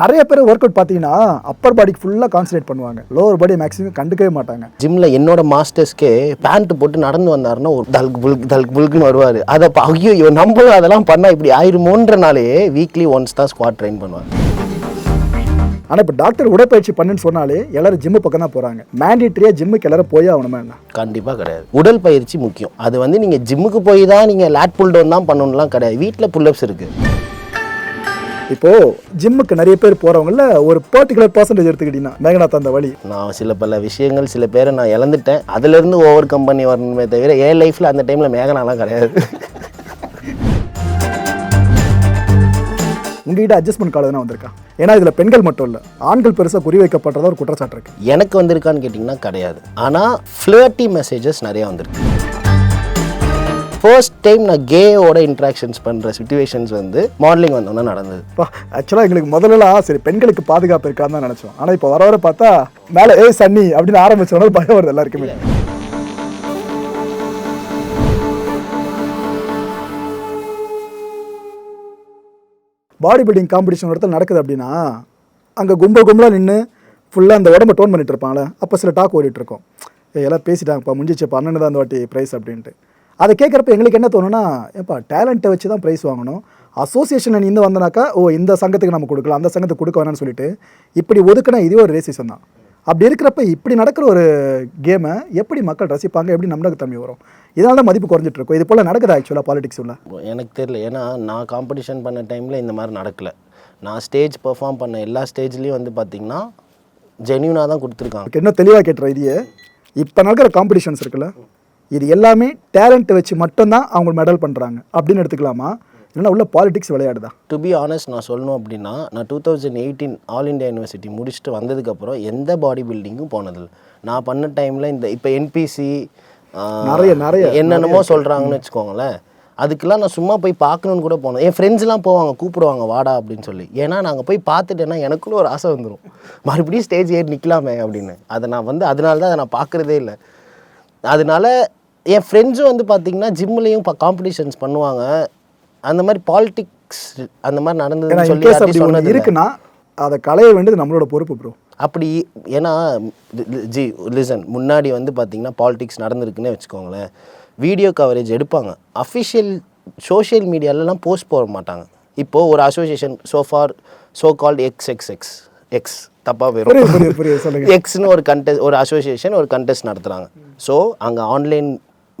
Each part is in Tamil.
நிறைய பேர் ஒர்க் அவுட் பார்த்தீங்கன்னா அப்பர் பாடிக்கு ஃபுல்லாக கான்சன்ட்ரேட் பண்ணுவாங்க. லோவர் பாடி மேக்ஸிமம் கண்டுக்கவே மாட்டாங்க. ஜிம்ல என்னோட மாஸ்டர்ஸ்க்கே பேண்ட் போட்டு நடந்து வந்தாருன்னா ஒரு தல்க் புல்க் தல்க் புல்க்னு வருவார். அதை ஐயோ இவன் நம்மளும் அதெல்லாம் பண்ணா இப்படி ஆயிருமோன்றனாலே வீக்லி ஒன்ஸ் தான் ஸ்குவாட் ட்ரெயின் பண்ணுவாங்க. ஆனால் இப்போ டாக்டர் உடற்பயிற்சி பண்ணுன்னு சொன்னாலே எல்லாரும் ஜிம்மு பக்கம் தான் போகிறாங்க மேண்டிட்ரியாக ஜிம்முக்கு எல்லாரும் போய் ஆகணுமா என்ன? கண்டிப்பாக கிடையாது. உடல் பயிற்சி முக்கியம். அது வந்து நீங்கள் ஜிம்முக்கு போய் தான் நீங்கள் லேட் புல் டவுன் தான் பண்ணணும்லாம் கிடையாது. வீட்டில் புல்லப்ஸ் இருக்குது இப்போ ஜிம்முக்கு நிறைய பேர் போறவங்கள ஒரு பர்டிகுலர் பர்சன்டேஜ் எடுத்துக்கிட்டீங்கன்னா மேகநாத் அந்த வழி. நான் சில பல விஷயங்கள் சில பேரை நான் இழந்துட்டேன். அதுலேருந்து ஓவர் கம் பண்ணி வரணுமே தவிர என் லைஃப்பில் அந்த டைமில் மேகனாலாம் கிடையாது. உங்ககிட்ட அட்ஜஸ்ட்மெண்ட் கால் எதனா வந்திருக்கா? ஏன்னா இதுல பெண்கள் மட்டும் இல்ல ஆண்கள் பெருசா குறி வைக்கப்படுறதா ஒரு குற்றச்சாட்டு இருக்கு. எனக்கு வந்திருக்கான்னு கேட்டிங்கன்னா கிடையாது. ஆனால் ஃப்ளர்ட்டி மெசேஜஸ் நிறையா வந்திருக்கு. ஃபர்ஸ்ட் டைம் நான் கேயோட இன்ட்ராக்ஷன்ஸ் பண்ணுற சுச்சுவேஷன்ஸ் வந்து மாடலிங் வந்தோன்னே நடந்தது. ஆக்சுவலாக எங்களுக்கு முதல்லலாம் சரி பெண்களுக்கு பாதுகாப்பு இருக்கான்னு தான் நினச்சோம். ஆனால் இப்போ வர வர பார்த்தா மேலே ஏய் சன்னி அப்படின்னு ஆரம்பிச்சோன்னா பயம் வருது எல்லாருக்குமே. பாடி பில்டிங் காம்படிஷன் இடத்துல நடக்குது அப்படின்னா அங்கே கும்பல் கும்பலாக நின்று ஃபுல்லாக அந்த உடம்ப டோன் பண்ணிட்டு இருப்பாங்களே அப்போ சில டாக் ஓடிட்டு இருக்கோம். எல்லாம் பேசிட்டாங்கப்பா முடிஞ்சிச்சு பன்னெண்டு தான் அந்த வாட்டி ப்ரைஸ் அப்படின்ட்டு. அதை கேட்குறப்ப எங்களுக்கு என்ன தோணுன்னா ஏப்பா டேலண்ட்டை வச்சு தான் ப்ரைஸ் வாங்கணும் அசோசியேஷன் இருந்து வந்தனாக்கா ஓ இந்த சங்கத்துக்கு நம்ம கொடுக்கலாம் அந்த சங்கத்துக்கு கொடுக்க வேணாம்னு சொல்லிட்டு இப்படி ஒதுக்குனா இதுவே ஒரு ரேசிசம் தான். அப்படி இருக்கிறப்ப இப்படி நடக்கிற ஒரு கேமை எப்படி மக்கள் ரசிப்பாங்க எப்படி நம்பகத்தன்மை வரும்? இதனால தான் மதிப்பு குறைஞ்சிட்டு இருக்கும் இது போல் நடக்குது ஆக்சுவலாக பாலிடிக்ஸ் உள்ள? எனக்கு தெரியல. ஏன்னா நான் காம்படிஷன் பண்ண டைமில் இந்த மாதிரி நடக்கல. நான் ஸ்டேஜ் பெர்ஃபார்ம் பண்ண எல்லா ஸ்டேஜ்லேயும் வந்து பார்த்தீங்கன்னா ஜென்யூனாக தான் கொடுத்துருக்காங்க. இன்னும் தெளிவாக கேட்டுற இதையே இப்போ நடக்கிற காம்படிஷன்ஸ் இருக்குல்ல? இது எல்லாமே டேலண்ட்டை வச்சு மட்டும்தான் அவங்க மெடல் பண்ணுறாங்க அப்படின்னு எடுத்துக்கலாமா? இல்லைன்னா உள்ள பாலிடிக்ஸ் விளையாடுதா? டு பி ஆனஸ்ட் நான் சொல்லணும் அப்படின்னா நான் two thousand eighteen all India university முடிச்சுட்டு வந்ததுக்கப்புறம் எந்த பாடி பில்டிங்கும் போனதில்லை. நான் பண்ண டைமில் இந்த இப்போ என்பிசி நிறைய, நிறைய, என்னென்னமோ சொல்கிறாங்கன்னு வச்சுக்கோங்களேன். அதுக்கெல்லாம் நான் சும்மா போய் பார்க்கணுன்னு கூட போனேன். என் ஃப்ரெண்ட்ஸ்லாம் போவாங்க கூப்பிடுவாங்க வாடா அப்படின்னு சொல்லி. ஏன்னா நாங்கள் போய் பார்த்துட்டேன்னா எனக்குள்ள ஒரு ஆசை வந்துடும் மறுபடியும் ஸ்டேஜ் ஏறி நிற்கலாமே அப்படின்னு. அதை நான் வந்து அதனால தான் அதை நான் பார்க்குறதே இல்லை. அதனால என் ஃப்ரெண்ட்ஸும் வந்து பார்த்தீங்கன்னா ஜிம்லேயும் காம்படிஷன்ஸ் பண்ணுவாங்க. அந்த மாதிரி பாலிடிக்ஸ் அந்த மாதிரி நடந்ததுன்னு சொல்லி சொன்னதில்ல. இருக்குன்னா அதை களைய வேண்டியது நம்மளோட பொறுப்பு ப்ரோ அப்படி ஏன்னா ஜி லிசன் முன்னாடி வந்து பார்த்தீங்கன்னா பாலிடிக்ஸ் நடந்திருக்குன்னே வச்சுக்கோங்களேன். வீடியோ கவரேஜ் எடுப்பாங்க. அஃபிஷியல் சோஷியல் மீடியாலலாம் போஸ்ட் போட மாட்டாங்க. இப்போது ஒரு association so far so called X X X X தப்பாக சொல்லுங்க. எக்ஸ்னு ஒரு கண்டெஸ்ட் ஒரு அசோசியேஷன் ஒரு கண்டெஸ்ட் நடத்துகிறாங்க ஸோ அங்கே ஆன்லைன்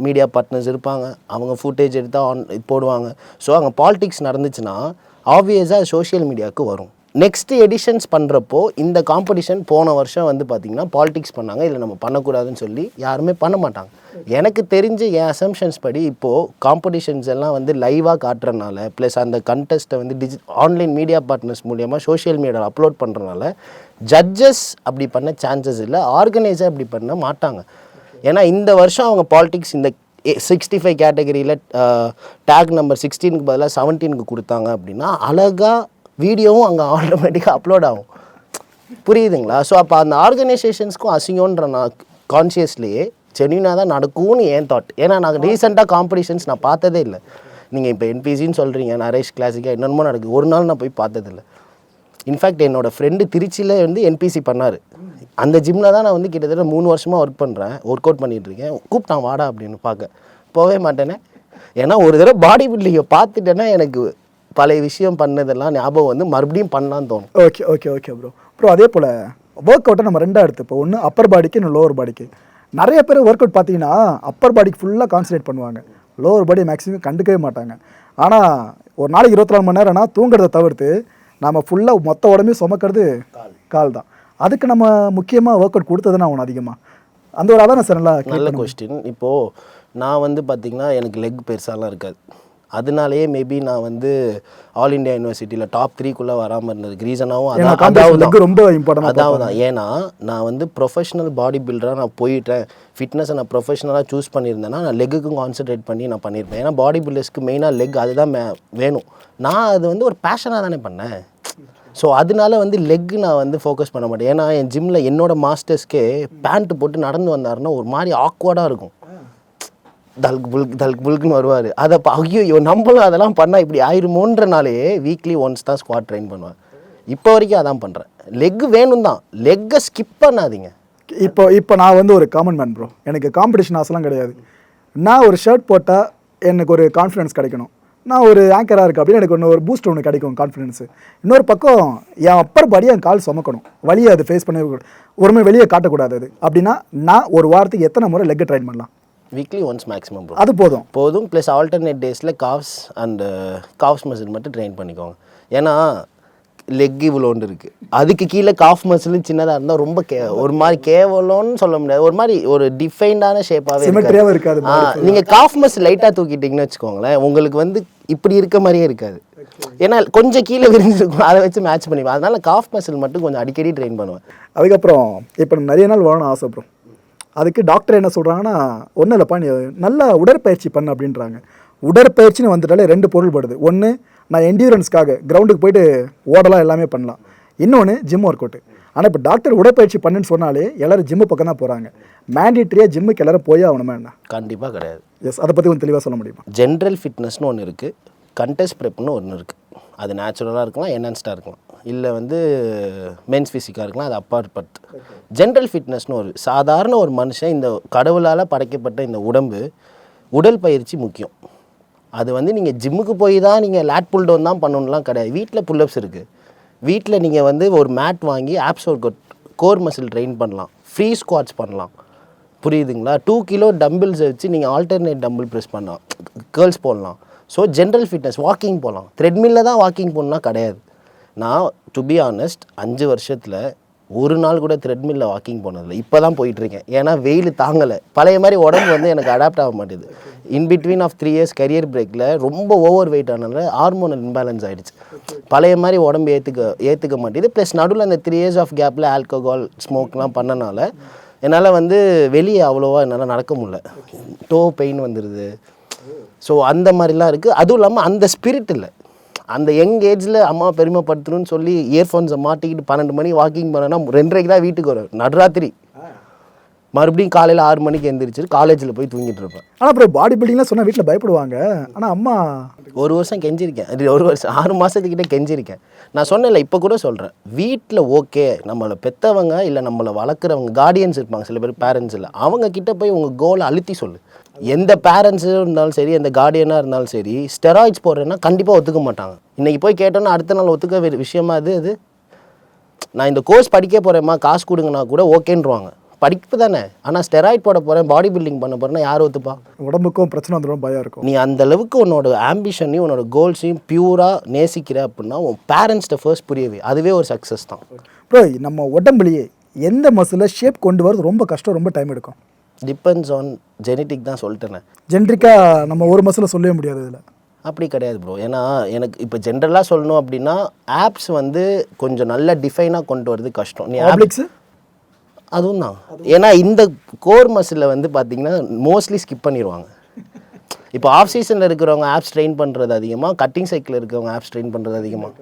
மீடியா பார்ட்னர்ஸ் இருப்பாங்க. அவங்க ஃபுட்டேஜ் எடுத்தால் ஆன் போடுவாங்க. ஸோ அங்கே பாலிடிக்ஸ் நடந்துச்சுன்னா ஆப்வியஸாக சோஷியல் மீடியாவுக்கு வரும். நெக்ஸ்ட் எடிஷன்ஸ் பண்ணுறப்போ இந்த காம்படிஷன் போன வருஷம் வந்து பார்த்திங்கன்னா பாலிடிக்ஸ் பண்ணாங்க. இல்லை நம்ம பண்ணக்கூடாதுன்னு சொல்லி யாருமே பண்ண மாட்டாங்க. எனக்கு தெரிஞ்ச என் அசம்ஷன்ஸ் படி இப்போது காம்படிஷன்ஸ் எல்லாம் வந்து லைவாக காட்டுறனால ப்ளஸ் அந்த கண்டெஸ்ட்டை வந்து டிஜி ஆன்லைன் மீடியா பார்ட்னர்ஸ் மூலியமாக சோஷியல் மீடியாவில் அப்லோட் பண்ணுறனால ஜட்ஜஸ் அப்படி பண்ண சான்சஸ் இல்லை ஆர்கனைசர் அப்படி பண்ண மாட்டாங்க. ஏன்னா இந்த வருஷம் அவங்க பாலிடிக்ஸ் இந்த சிக்ஸ்டி ஃபைவ் கேட்டகரியில் டேக் நம்பர் சிக்ஸ்டீனுக்கு பதிலாக செவன்டீனுக்கு கொடுத்தாங்க அப்படின்னா அழகாக வீடியோவும் அங்கே ஆட்டோமேட்டிக்காக அப்லோட் ஆகும். புரியுதுங்களா? ஸோ அப்போ அந்த ஆர்கனைசேஷன்ஸ்க்கும் அசிங்கன்ற நான் கான்ஷியஸ்லேயே ஜென்யூனாக தான் நடக்கும்னு ஏன் தாட் ஏன்னா நாங்கள் ரீசெண்டாக காம்படிஷன்ஸ் நான் பார்த்ததே இல்லை. நீங்கள் இப்போ என்பிசின்னு சொல்கிறீங்க நரேஷ் கிளாசிக்காக என்னென்னமோ நடக்குது. ஒரு நாள் நான் போய் பார்த்ததில்லை. இன்ஃபேக்ட் என்னோடய ஃப்ரெண்டு திருச்சியில் வந்து என்பிசி பண்ணார். அந்த ஜிம்மில் தான் நான் வந்து கிட்டத்தட்ட மூணு வருஷமாக ஒர்க் பண்ணுறேன் ஒர்க் அவுட் பண்ணிட்டு இருக்கேன். கூப்பிட்டான் வாடா அப்படின்னு பார்க்க. போகவே மாட்டேனே. ஏன்னா ஒரு தடவை பாடி பில்டிங்கை பார்த்துட்டேன்னா எனக்கு பழைய விஷயம் பண்ணதெல்லாம் ஞாபகம் வந்து மறுபடியும் பண்ணலான்னு தோணும். Okay okay okay bro bro அதே போல் ஒர்க் அவுட்டை நம்ம ரெண்டாக எடுத்து இப்போ ஒன்று அப்பர் பாடிக்கு இன்னும் லோவர் பாடிக்கு நிறைய பேர் ஒர்க் அவுட் பார்த்தீங்கன்னா அப்பர் பாடிக்கு ஃபுல்லாக கான்சன்ட்ரேட் பண்ணுவாங்க. லோவர் பாடி மேக்ஸிமம் கண்டுக்கவே மாட்டாங்க. ஆனால் ஒரு நாளைக்கு இருபத்தி நாலு மணி நேரம்னா தூங்குறதை தவிர்த்து நம்ம ஃபுல்லாக மொத்த உடம்பையும் சுமக்கிறது கால் தான். அதுக்கு நம்ம முக்கியமாக ஒர்க் அவுட் கொடுத்ததுன்னா அவன் அதிகமாக அந்த ஒரு அவேர்னஸ் நல்லா நல்ல கொஸ்டின் இப்போது நான் வந்து பார்த்திங்கன்னா எனக்கு லெக் பெருசாலாம் இருக்காது. அதனாலேயே மேபி நான் வந்து ஆல் இந்தியா யூனிவர்சிட்டியில் டாப் த்ரீக்குள்ளே வராமல் இருந்ததுக்கு ரீசனாகவும் அதான் அதாவது ரொம்ப இம்பார்ட்டன்ட் அதாவது தான் ஏன்னா நான் வந்து ப்ரொஃபஷனல் பாடி பில்டராக நான் போயிட்டேன். ஃபிட்னஸை நான் ப்ரொஃபஷனலாக சூஸ் பண்ணியிருந்தேன்னா நான் லெக்குக்கும் கான்சென்ட்ரேட் பண்ணி நான் பண்ணியிருப்பேன். ஏன்னா பாடி பில்டர்ஸ்க்கு மெயினாக லெக் அதுதான் வேணும். நான் அது வந்து ஒரு பேஷனாக தானே பண்ணேன். ஸோ அதனால வந்து லெக் நான் வந்து ஃபோக்கஸ் பண்ண மாட்டேன். ஏன்னா என் ஜிம்மில் என்னோட மாஸ்டர்ஸ்க்கே பேண்ட் போட்டு நடந்து வந்தாருன்னா ஒரு மாதிரி ஆக்வர்டாக இருக்கும். தல்க் புல்க் தல்க் புல்க்னு வருவார். அதை ஐயோ நம்மளும் அதெல்லாம் பண்ணால் இப்படி ஆயிருமோன்றனாலே வீக்லி ஒன்ஸ் தான் ஸ்குவாட் ட்ரெயின் பண்ணுவேன். இப்போ வரைக்கும் அதான் பண்ணுறேன் லெக் வேணும் தான். லெக்கை ஸ்கிப் பண்ணாதீங்க. இப்போ இப்போ நான் வந்து ஒரு காமன் மேன் ப்ரோ எனக்கு காம்படிஷன் ஆசைலாம் கிடையாது. நான் ஒரு ஷர்ட் போட்டால் எனக்கு ஒரு கான்ஃபிடன்ஸ் கிடைக்கணும். நான் ஒரு ஆங்கராக இருக்கு அப்படின்னு எனக்கு ஒன்று ஒரு பூஸ்ட் ஒன்று கிடைக்கும் கான்ஃபிடன்ஸு இன்னொரு பக்கம் என் அப்பர் பாடி என் கால் சுமக்கணும். வழியை அது ஃபேஸ் கூடாது. ஒருமே வெளியே காட்டக்கூடாது அது. அப்படின்னா நான் ஒரு வாரத்துக்கு எத்தனை முறை லெக்கை ட்ரைன் பண்ணலாம்? வீக்லி ஒன்ஸ் மேக்ஸிமம் அது போதும். போதும். ப்ளஸ் ஆல்டர்னேட் டேஸில் காஃப்ஸ் அண்ட் காஃப்ஸ் மசில் மட்டும் ட்ரெயின் பண்ணிக்கோங்க. ஏன்னா லெக் இவ்வளோண்டு இருக்குது அதுக்கு கீழே காஃப் மசிலும் சின்னதாக இருந்தால் ரொம்ப கே ஒரு மாதிரி கேவலம்னு சொல்ல முடியாது. ஒரு மாதிரி ஒரு டிஃபைன்டான ஷேப்பாகவே இருக்காது. நீங்கள் காஃப் மசில் லைட்டாக தூக்கிட்டீங்கன்னு வச்சுக்கோங்களேன் உங்களுக்கு வந்து இப்படி இருக்க மாதிரியே இருக்காது. ஏன்னா கொஞ்சம் கீழே விரிஞ்சிருக்கும் அதை வச்சு மேட்ச் பண்ணிப்பேன். அதனால காஃப் மசில் மட்டும் கொஞ்சம் அடிக்கடி ட்ரெயின் பண்ணுவேன். அதுக்கப்புறம் இப்போ நிறைய நாள் வாழணும் ஆசை ப்ரோ அதுக்கு டாக்டர் என்ன சொல்கிறாங்கன்னா ஒன்றும் இல்லைப்பா நீ நல்லா உடற்பயிற்சி பண்ணு அப்படின்றாங்க. உடற்பயிற்சின்னு வந்துட்டாலே ரெண்டு பொருள் படுது ஒன்று நான் என்டியூரன்ஸ்க்காக கிரவுண்டுக்கு போயிட்டு ஓடலாம் எல்லாமே பண்ணலாம். இன்னொன்று ஜிம் ஒர்க் அவுட்டு ஆனால் இப்போ டாக்டர் உடற்பயிற்சி பண்ணுன்னு சொன்னாலே எல்லாரும் ஜிம்மு பக்கம் தான் போகிறாங்க மேண்டிட்ரியாக ஜிம்முக்கு எல்லாரும் போய் ஆகணுமா என்ன? கண்டிப்பாக கிடையாது. எஸ் அதை பற்றி கொஞ்சம் தெளிவாக சொல்ல முடியுமா? ஜென்ரல் ஃபிட்னஸ்னு ஒன்று இருக்குது கண்டெஸ்ட் ப்ரெப்னு ஒன்று இருக்குது அது நேச்சுரலாக இருக்கலாம் என்ஹான்ஸ்டாக இருக்கலாம். இல்லை வந்து மென்ஸ் ஃபிசிக்காக இருக்கலாம் அது அப்பாற்பட்டு ஜென்ரல் ஃபிட்னஸ்னு ஒரு சாதாரண ஒரு மனுஷன் இந்த கடவுளால் படைக்கப்பட்ட இந்த உடம்பு உடல் பயிற்சி முக்கியம். அது வந்து நீங்கள் ஜிம்முக்கு போய் தான் நீங்கள் லேட் புல் டவுன் தான் பண்ணணும்லாம் கிடையாது. வீட்டில் புல்லப்ஸ் இருக்குது வீட்டில் நீங்கள் வந்து ஒரு மேட் வாங்கி abs work core muscle train பண்ணலாம். ஃப்ரீ ஸ்குவாட்ஸ் பண்ணலாம். புரியுதுங்களா? டூ கிலோ டம்பிள்ஸை வச்சு நீங்கள் ஆல்டர்னேட் டம்பிள் ப்ரெஸ் பண்ணலாம். கேர்ள்ஸ் போடலாம். ஸோ ஜென்ரல் ஃபிட்னஸ் வாக்கிங் போகலாம் த்ரெட்மில்ல தான் வாக்கிங் போகணுன்னா கிடையாது. நான் டு பி ஆனஸ்ட் அஞ்சு வருஷத்தில் ஒரு நாள் கூட த்ரெட்மில்ல வாக்கிங் போனதில்லை. இப்போ தான் போயிட்டுருக்கேன். ஏன்னா வெயில் தாங்கலை. பழைய மாதிரி உடம்பு வந்து எனக்கு அடாப்ட் ஆக மாட்டேது. In between of three years career பிரேக்கில் ரொம்ப ஓவர் வெயிட் ஆனதுல ஹார்மோனல் இம்பேலன்ஸ் ஆயிடுச்சு. பழைய மாதிரி உடம்பு ஏற்றுக்க ஏற்றுக்க மாட்டேது. ப்ளஸ் நடுவில் அந்த த்ரீ இயர்ஸ் ஆஃப் கேப்பில் ஆல்கஹால் ஸ்மோக்லாம் பண்ணனால என்னால் வந்து வெளியே அவ்வளோவா என்னால் நடக்க முடியல. டோ பெயின் வந்துடுது ஸோ அந்த மாதிரிலாம் இருக்குது அதுவும் இல்லாமல் அந்த ஸ்பிரிட் இல்லை. அந்த யங் ஏஜில் அம்மா பெருமைப்படுத்தணும்னு சொல்லி இயர்ஃபோன்ஸை மாட்டிக்கிட்டு பன்னெண்டு மணி வாக்கிங் பண்ணனா ரெண்டரைக்கு தான் வீட்டுக்கு வரும் நடுராத்திரி. மறுபடியும் காலையில் ஆறு மணிக்கு எந்திரிச்சிட்டு காலேஜில் போய் தூங்கிட்டு இருப்பேன். ஆனால் அப்புறம் பாடி பில்டிங்லாம் சொன்னால் வீட்டில் பயப்படுவாங்க. ஆனால் அம்மா ஒரு வருஷம் கெஞ்சிருக்கேன். ஒரு வருஷம் ஆறு மாதத்துக்கிட்ட கெஞ்சிருக்கேன். நான் சொன்னேன்ல இப்போ கூட சொல்கிறேன் வீட்டில் ஓகே நம்மளை பெற்றவங்க இல்லை நம்மளை வளர்க்குறவங்க கார்டியன்ஸ் இருப்பாங்க சில பேர் பேரண்ட்ஸ் இல்லை அவங்க கிட்ட போய் உங்கள் கோலை அழுத்தி சொல்லு. எந்த பேரண்ட்ஸும் இருந்தாலும் சரி எந்த கார்டியனாக இருந்தாலும் சரி ஸ்டெராய்ட்ஸ் போடுறேன்னா கண்டிப்பாக ஒத்துக்க மாட்டாங்க. இன்றைக்கி போய் கேட்டோன்னா அடுத்த நாள் ஒத்துக்க விஷயமா அது அது? நான் இந்த கோர்ஸ் படிக்க போகிறேம்மா காசு கொடுங்கன்னா கூட ஓகேன்றுவாங்க. படிப்பு தானே. ஆனால் ஸ்டெராய்ட் போட போகிறேன் பாடி பில்டிங் பண்ண போகிறேன்னா யார் ஒத்துப்பா? உடம்புக்கும் பிரச்சனை வந்துடும் பயம் இருக்கும். நீ அந்த அளவுக்கு உன்னோட ஆம்பிஷனையும் உன்னோட கோல்ஸையும் பியூராக நேசிக்கிற அப்படின்னா உன் பேரண்ட்ஸ்கிட்ட ஃபர்ஸ்ட் புரியவே. அதுவே ஒரு சக்ஸஸ் தான். ப்ரோ நம்ம உடம்புலையே எந்த மசிலை ஷேப் கொண்டு வரது ரொம்ப கஷ்டம் ரொம்ப டைம் எடுக்கும். டிபெண்ட்ஸ் ஆன் ஜெனட்டிக் தான் சொல்லிட்டேனே. ஜென்ரிக்காக நம்ம ஒரு மசிலை சொல்லவே முடியாது இதில். அப்படி கிடையாது ப்ரோ ஏன்னா எனக்கு இப்போ ஜென்ரலாக சொல்லணும் அப்படின்னா ஆப்ஸ் வந்து கொஞ்சம் நல்ல டிஃபைனாக கொண்டு வரது கஷ்டம். நீ ஆப்ளிக்ஸு அதுவும் தான். ஏன்னா இந்த கோர் மசிலில் வந்து பார்த்தீங்கன்னா மோஸ்ட்லி ஸ்கிப் பண்ணிடுவாங்க. இப்போ ஆஃப் சீசனில் இருக்கிறவங்க ஆப்ஸ் ட்ரெயின் பண்ணுறது அதிகமாக கட்டிங் சைக்கிள் இருக்கிறவங்க ஆப்ஸ் ட்ரெயின் பண்ணுறது அதிகமாக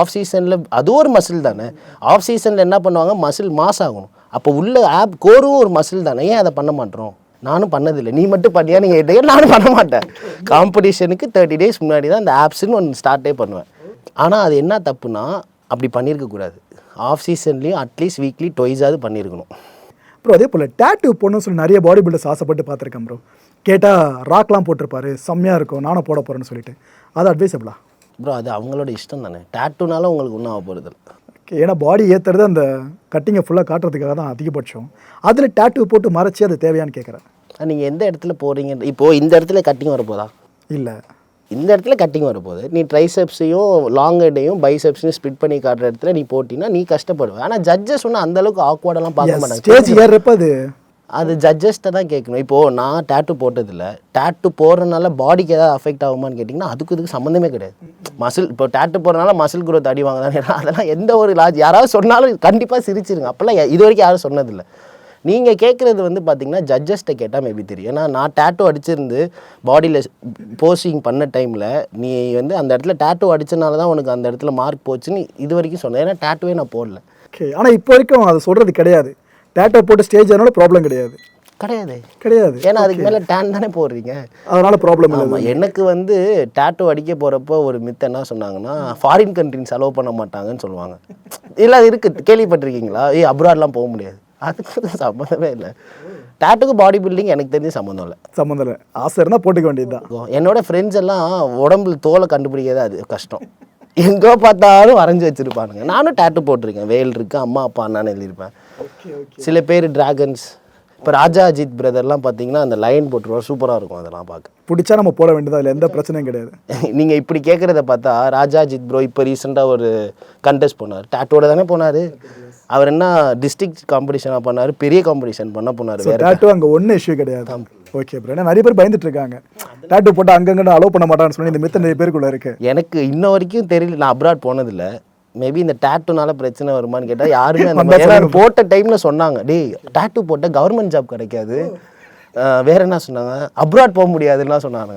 ஆஃப் சீசனில் அது ஒரு மசில் தானே. ஆஃப் சீசனில் என்ன பண்ணுவாங்க? மசில் மாஸ் ஆகணும். அப்போ உள்ள ஆப் கோரும் ஒரு மசில் தானே ஏன் அதை பண்ண மாட்டோம்? நானும் பண்ணதில்லை. நீ மட்டும் பண்ணியா? நீங்கள் கேட்டீங்க நானும் பண்ண மாட்டேன். காம்படிஷனுக்கு தேர்ட்டி டேஸ் முன்னாடி தான் இந்த ஆப்ஸ்னு ஒன்று ஸ்டார்ட்டே பண்ணுவேன். ஆனால் அது என்ன தப்புனா அப்படி பண்ணியிருக்க கூடாது. ஆஃப் சீசன்லேயும் அட்லீஸ்ட் வீக்லி டொய்ஸாவது பண்ணியிருக்கணும் ப்ரோ அதே போல் டேட்டு போடணும்னு சொல்லி நிறைய பாடி பில்டர்ஸ் ஆசைப்பட்டு பார்த்துருக்கேன் ப்ரோ கேட்டால் ராக்லாம் போட்டிருப்பாரு செம்மையாக இருக்கும் நானும் போட போகிறேன்னு சொல்லிட்டு. அது அட்வைசபிளா ப்ரோ அது அவங்களோட இஷ்டம் தானே. டேட்டுனால உங்களுக்கு ஒன்றும் ஆக போகிறது ஓகே. ஏன்னா பாடி ஏற்றுறது அந்த கட்டிங்கை ஃபுல்லாக காட்டுறதுக்காக தான் அதிகபட்சம். அதில் டேட்டு போட்டு மறைச்சி அது தேவையான்னு கேட்குறேன் நீங்கள் எந்த இடத்துல போகிறீங்க இப்போது இந்த இடத்துல கட்டிங் வரப்போதா? இல்லை. இந்த இடத்துல கட்டிங் வரப்போகுது. நீ ட்ரைசெப்ஸையும் லாங் ஹெட்டையும் பைசெப்ஸையும் ஸ்பிட் பண்ணி காட்டுற இடத்துல நீ போட்டினா நீ கஷ்டப்படுவ. ஆனால் ஜட்ஜஸ் ஒன்றும் அந்த அளவுக்கு ஆக்வர்டெல்லாம் பார்க்க மாட்டாங்க. ஸ்டேஜ் ஏறுறப்ப அது அது ஜட்ஜஸ்ட்டை தான் கேட்கணும். இப்போது நான் டேட்டு போட்டதில்ல. டேட்டு போடுறதுனால பாடிக்கு ஏதாவது அஃபெக்ட் ஆகுமான்னு கேட்டிங்கன்னா அதுக்கு இதுக்கு சம்மந்தமே கிடையாது. மசில் இப்போ டேட்டு போடுறதுனால மசில் குரோத் அடி வாங்க அதெல்லாம் எந்த ஒரு லாஜ் யாராவது சொன்னாலும் கண்டிப்பாக சிரிச்சிருங்க. அப்போல்லாம் இது வரைக்கும் யாரும் சொன்னதில்லை. நீங்கள் கேட்குறது வந்து பார்த்தீங்கன்னா ஜட்ஜஸ்ட்டை கேட்டால் மேபி தெரியும். ஏன்னா நான் டேட்டோ அடிச்சிருந்து பாடியில் போஸ்டிங் பண்ண டைமில் நீ வந்து அந்த இடத்துல டேட்டோ அடித்தனால தான் உனக்கு அந்த இடத்துல மார்க் போச்சுன்னு இது வரைக்கும் சொன்னேன். ஏன்னா டேட்டோவே நான் போடல. ஓகே ஆனால் இப்போ வரைக்கும் அதை சொல்கிறது கிடையாது. டேட்டோ போட்டு ஸ்டேஜ் ஆனாலும் ப்ராப்ளம் கிடையாது. கிடையாது. கிடையாது. ஏன்னா அதுக்கு மேலே டேன் தானே போடுறீங்க. அதனால ப்ராப்ளம் இல்லை எனக்கு வந்து டேட்டூ அடிக்க போகிறப்போ ஒரு மித்த என்ன சொன்னாங்கன்னா ஃபாரின் கண்ட்ரிஸ் அலோவ் பண்ண மாட்டாங்கன்னு சொல்லுவாங்க. இல்லை அது இருக்குது கேள்விப்பட்டிருக்கீங்களா? ஏய் அப்ராட்லாம் போக முடியாது. அதுக்கு சம்மந்தமே இல்லை. டேட்டுக்கு பாடி பில்டிங் எனக்கு தெரிஞ்சு சம்மந்தம் இல்லை. சம்மந்தம் இல்லை. ஆசை இருந்தால் போட்டுக்க வேண்டியதுதான். என்னோட ஃப்ரெண்ட்ஸ் எல்லாம் உடம்புல தோலை கண்டுபிடிக்கிறது அது கஷ்டம். எங்கே பார்த்தாலும் வரைஞ்சி வச்சிருப்பானுங்க. நானும் டேட்டு போட்டிருக்கேன். வேல் இருக்கு அம்மா அப்பா அண்ணான்னு எழுதியிருப்பேன். சில பேர் டிராகன்ஸ் இப்போ ராஜா அஜித் பிரதர்லாம் பார்த்தீங்கன்னா அந்த லைன் போட்டுருவார் சூப்பராக இருக்கும் அதெல்லாம் பார்க்க. பிடிச்சா நம்ம போட வேண்டியது? அதில் எந்த பிரச்சனையும் கிடையாது. நீங்கள் இப்படி கேட்குறத பார்த்தா ராஜா அஜித் ப்ரோ இப்போ ரீசெண்டாக ஒரு கண்டெஸ்ட் போனார். டேட்டோட தானே போனார். அவர் என்ன டிஸ்ட்ரிக்ட் காம்படிஷனாக பண்ணார் பெரிய காம்படிஷன் பண்ண போனார் டேட்டு அங்கே ஒன்றும் இஷ்யூ கிடையாது. ஓகே ப்ரோ ஏன்னா நிறைய பேர் பயந்துட்டு இருக்காங்க. டேட்டு போட்டு அங்கங்கே அலோவ் பண்ண மாட்டான்னு சொல்லி இந்த மித்த நிறைய பேருக்குள்ள இருக்கு. எனக்கு இன்ன வரைக்கும் தெரியல நான் அப்ராட் போனதில்ல. மேபி இந்த டேட்டுனால பிரச்சனை வருமான்னு கேட்டால் யாருமே அந்த போட்ட டைமில் சொன்னாங்க. டேய் டேட்டு போட்ட கவர்மெண்ட் ஜாப் கிடைக்காது. வேற என்ன சொன்னாங்க? அப்ராட் போக முடியாதுன்னா சொன்னாங்க.